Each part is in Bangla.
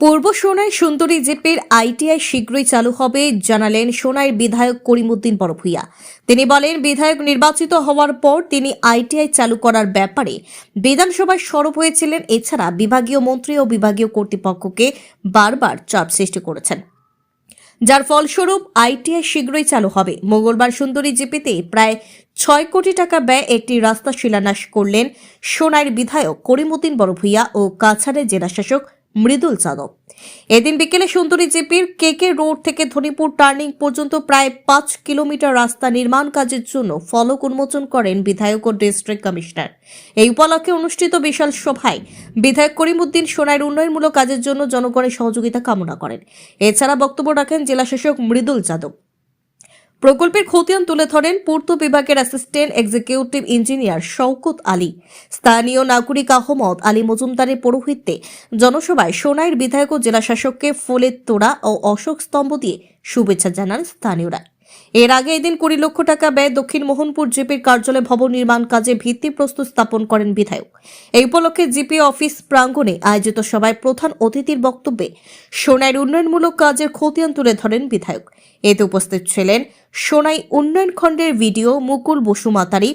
পূর্ব সোনাই সুন্দরী জেপির আইটিআই শীঘ্রই চালু হবে, জানালেন সোনাইয়ের বিধায়ক করিমুদ্দিন বড়ভূইয়া তিনি বলেন, বিধায়ক নির্বাচিত হওয়ার পর তিনি আইটিআই চালু করার ব্যাপারে বিধানসভায় সরব হয়েছিলেন, এছাড়া বিভাগীয় মন্ত্রী ও বিভাগীয় কর্তৃপক্ষকে বারবার চাপ সৃষ্টি করেছেন। যার ফলস্বরূপ আইটিআই শীঘ্রই চালু হবে। মঙ্গলবার সুন্দরী জিপিতে প্রায় ছয় কোটি টাকা ব্যয় একটি রাস্তা শিলান্যাস করলেন সোনাইয়ের বিধায়ক করিমুদ্দিন বড়ভূইয়া ও কাছাড়ের জেলাশাসক মৃদুল যাদব। এদিন বিকেলে সুন্দরী জিপির কেকে রোড থেকে ধনীপুর টার্নিং পর্যন্ত প্রায় পাঁচ কিলোমিটার রাস্তা নির্মাণ কাজের জন্য ফলক উন্মোচন করেন বিধায়ক ও ডিস্ট্রিক্ট কমিশনার। এই উপলক্ষে অনুষ্ঠিত বিশাল সভায় বিধায়ক করিমুদ্দিন সোনাইয়ের উন্নয়নমূলক কাজের জন্য জনগণের সহযোগিতা কামনা করেন। এছাড়া বক্তব্য রাখেন জেলাশাসক মৃদুল যাদব। প্রকল্পের খতিয়ান তুলে ধরেন পূর্ত বিভাগের assistant executive engineer Shawkat Ali. স্থানীয় নাগরিক আহমদ আলী মজুমদারের পৌরোহিত্যে জনসভায় সোনাইয়ের বিধায়ক ও জেলাশাসককে ফুলের তোড়া ও অশোক স্তম্ভ দিয়ে শুভেচ্ছা জানান স্থানীয়রা। এর আগে এদিন কুড়ি লক্ষ টাকা ব্যয় দক্ষিণ মোহনপুর জিপির কার্যালয় ভবন নির্মাণ কাজে ভিত্তিপ্রস্তর স্থাপন করেন বিধায়ক। এই উপলক্ষে জিপি অফিস প্রাঙ্গণে আয়োজিত সভায় প্রধান অতিথির বক্তব্যে সোনাইয়ের উন্নয়নমূলক কাজের খতিয়ান তুলে ধরেন বিধায়ক। এতে উপস্থিত ছিলেন সোনাই উন্নয়ন খণ্ডের ভিডিও মুকুল বসু বসুমাতারি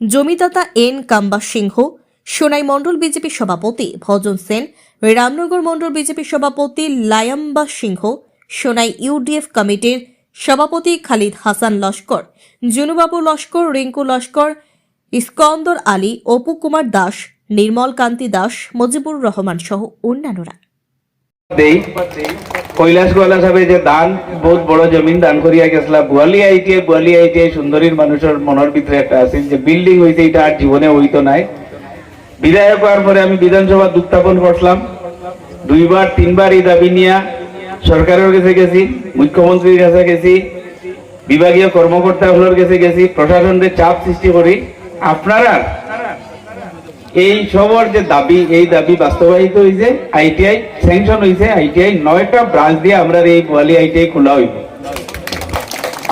জমিদাতা এন কাম্বা সিংহ, সোনাই মণ্ডল বিজেপি সভাপতি ভজন সেন, রামনগর মণ্ডল বিজেপি সভাপতি লায়াম্বা সিংহ, সোনাই ইউডিএফ কমিটির সভাপতি খালিদ হাসান লস্কর, জুনুবাবু লস্কর, রিঙ্কু লস্কর, ইস্কন্দর আলী, অপু কুমার দাস, নির্মল কান্তি দাস, মজিবুর রহমান সহ অন্যান্যরা। দেই, কৈলাস সাহেব যে দান, বহুত বড় জমিন দান করিয়া গেছিলা। বুয়ালি আইটিআই বুয়ালি আইটিআই সুন্দরীর মানুষের মনের ভিতরে একটা আছে যে বিল্ডিং হইছে এটা আর জীবনে হইতো নাই। বিধায়ক হওয়ার পরে আমি বিধানসভা উত্থাপন করলাম দুইবার, তিনবার এই দাবি নিয়া সরকারের কাছে গেছি, মুখ্যমন্ত্রীর কাছে গেছি, বিভাগীয় কর্মকর্তাগুলোর কাছে গেছি প্রশাসনের চাপ সৃষ্টি করি। আপনারা এই সবর যে দাবি, এই দাবি বাস্তবায়িত হয়েছে আইটিআই স্যাংশন হয়েছে আইটিআই নয়টা ব্রাঞ্চ দিয়ে আমরা এই বোয়ালি আইটিআই খোলা হইব।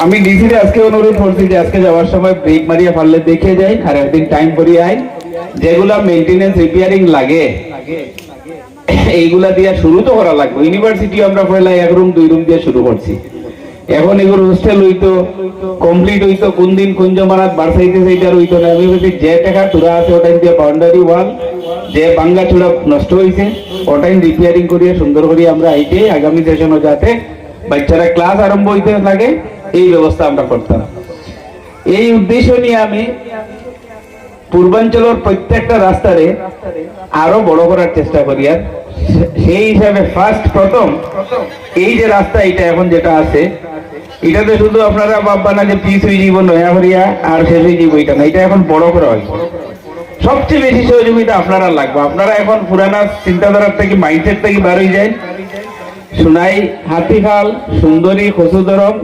আমি ডিসিতে আজকে অনুরোধ করছি যে আজকে যাওয়ার সময় ব্রেক মারিয়া পারলে দেখে যাই, আর একদিন টাইম করিয়ে আই। যেগুলা মেনটেনেন্স রিপেয়ারিং লাগে এইগুলা দিয়ে শুরু তো করা লাগবে। ইউনিভার্সিটি আমরা পয়লা এক রুম দুই রুম দিয়ে শুরু করছি। এখন এগুলো হোস্টেল হইতো কমপ্লিট হইতো, কোন দিন কোন জমানাত বাড়সাইতে সেইটার হইতো না। বলছি যে টাকা তুরা আছে, ওটাই দিয়ে বাউন্ডারি ওয়াল যে বাঙ্গা চূড়া নষ্ট হয়েছে ওটাই রিপেয়ারিং করিয়ে, সুন্দর করিয়ে আমরা আইটি, আগামী সেশনও যাতে বাচ্চারা ক্লাস আরম্ভ হইতে লাগে, এই ব্যবস্থা আমরা করতাম। এই উদ্দেশ্য নিয়ে আমি পূর্বাঞ্চলের প্রত্যেকটা রাস্তারে আরও বড় করার চেষ্টা করি আর সেই হিসাবে ফার্স্ট প্রথম, এই যে রাস্তা এটা এখন যেটা আছে, এটাতে শুধু আপনারা ভাববা না যে পিস হয়ে যাব, নয়া করিয়া আর শেষ হয়ে যাব এটা না, এটা এখন বড় করা হয়। সবচেয়ে বেশি সহযোগিতা আপনারা লাগবে। আপনারা এখন পুরানা চিন্তাধারার থেকে মাইন্ডসেট থেকে বার হয়ে যায় সোনাই হাতিখাল, সুন্দরী খসুদরম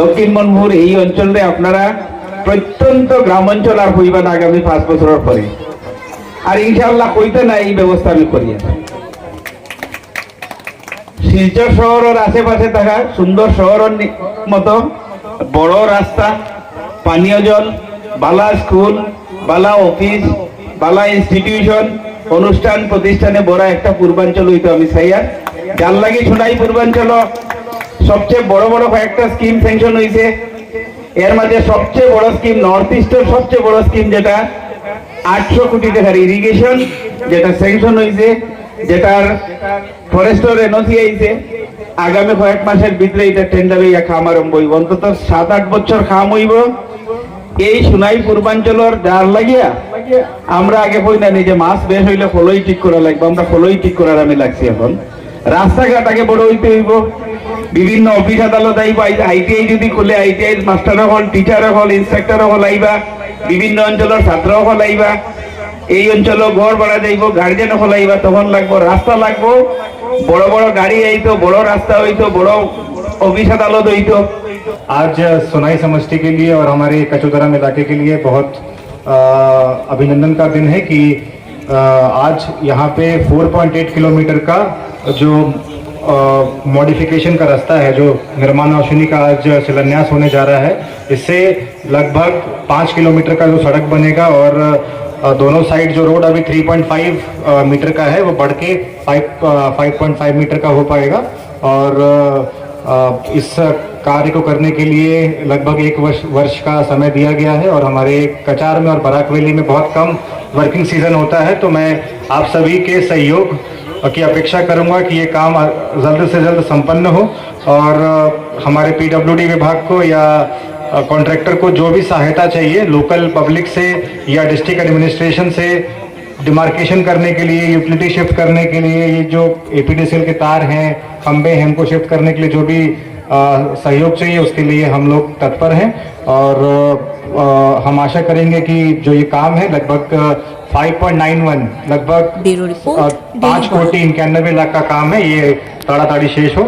দক্ষিণ মনপুর এই অঞ্চলে আপনারা প্রত্যন্ত গ্রামাঞ্চল আর আর না আগামী পাঁচ বছরের পরে। আর ইনশাল্লাহ কইতে না এই ব্যবস্থা আমি করি শিলচর শহরের আশেপাশে থাকা সুন্দর শহরের মতো বড় রাস্তা, পানীয় জল, বালা স্কুল, বালা অফিস, বালা ইনস্টিটিউশন, অনুষ্ঠান, প্রতিষ্ঠানে বড় একটা পূর্বাঞ্চল হইতো আমি চাইয়া যার লাগি শোনাই পূর্বাঞ্চল সবচেয়ে বড় বড় কয়েকটা স্কিম স্যাংশন হয়েছে এর মাঝে সবচেয়ে বড় স্কিম নর্থ ইস্টের সবচেয়ে বড় স্কিম যেটা, আটশো কোটি টাকার ইরিগেশন যেটা স্যাংশন হয়েছে যেটার ফরেস্টর এনওসি আইছে। আগামী কয়েক মাসের ভিতরে এটা টেন্ডার হইয়া খাম আরম্ভ হইব। অন্তত সাত আট বছর খাম হইব। এই সোনাই পূর্বাঞ্চলের যার লাগিয়া আমরা আগে কই না যে মাছ বেশ হইলে ফলই ঠিক করা লাগবে, আমরা ফলই ঠিক করার আমি লাগছি এখন। রাস্তাঘাট আগে বড় হইতে হইব বিভিন্ন অফিস আদালত আইব আইটিআই যদি খুলে আইটিআই মাস্টার হল টিচার হল ইন্সপেক্টর হল আইবা বিভিন্ন অঞ্চলের ছাত্র হল আইবা এই অঞ্চলে ঘর ভাড়া যাইব গার্জেন হল আইবা তখন লাগবো রাস্তা লাগবো বড় বড় গাড়ি আইতো বড় রাস্তা হইতো বড় অফিস আদালত হইতো आज सोनाई समष्टि के लिए और हमारे कचोदराम इलाके के लिए बहुत अ, अभिनंदन का दिन है कि अ, आज यहाँ पे 4.8 किलोमीटर का जो मॉडिफिकेशन का रास्ता है जो निर्माण अश्विनी का आज शिलान्यास होने जा रहा है इससे लगभग पाँच किलोमीटर का जो सड़क बनेगा और दोनों साइड जो रोड अभी 3.5 अ, मीटर का है वो बढ़ के 5 अ, 5.5 मीटर का हो पाएगा। और इस कार्य को करने के लिए लगभग एक वर्ष वर्ष का समय दिया गया है और हमारे कचार में और बराक वैली में बहुत कम वर्किंग सीज़न होता है तो मैं आप सभी के सहयोग की अपेक्षा करूँगा कि ये काम जल्द से जल्द संपन्न हो और हमारे पीडब्ल्यूडी विभाग को या कॉन्ट्रैक्टर को जो भी सहायता चाहिए लोकल पब्लिक से या डिस्ट्रिक्ट एडमिनिस्ट्रेशन से डिमार्केशन करने के लिए यूटिलिटी शिफ्ट करने के लिए, ये जो एपीडीसीएल के तार हैं, खंबे हैं उनको शिफ्ट करने के लिए, जो भी सहयोग चाहिए उसके लिए हम लोग तत्पर हैं। और आ, हम आशा करेंगे कि जो ये काम है लगभग फाइव पॉइंट नाइन वन लगभग ब्यूरो रिपोर्ट पाँच कोटी इक्यानबे लाख का काम है ये ताड़ा ताड़ी शेष हो।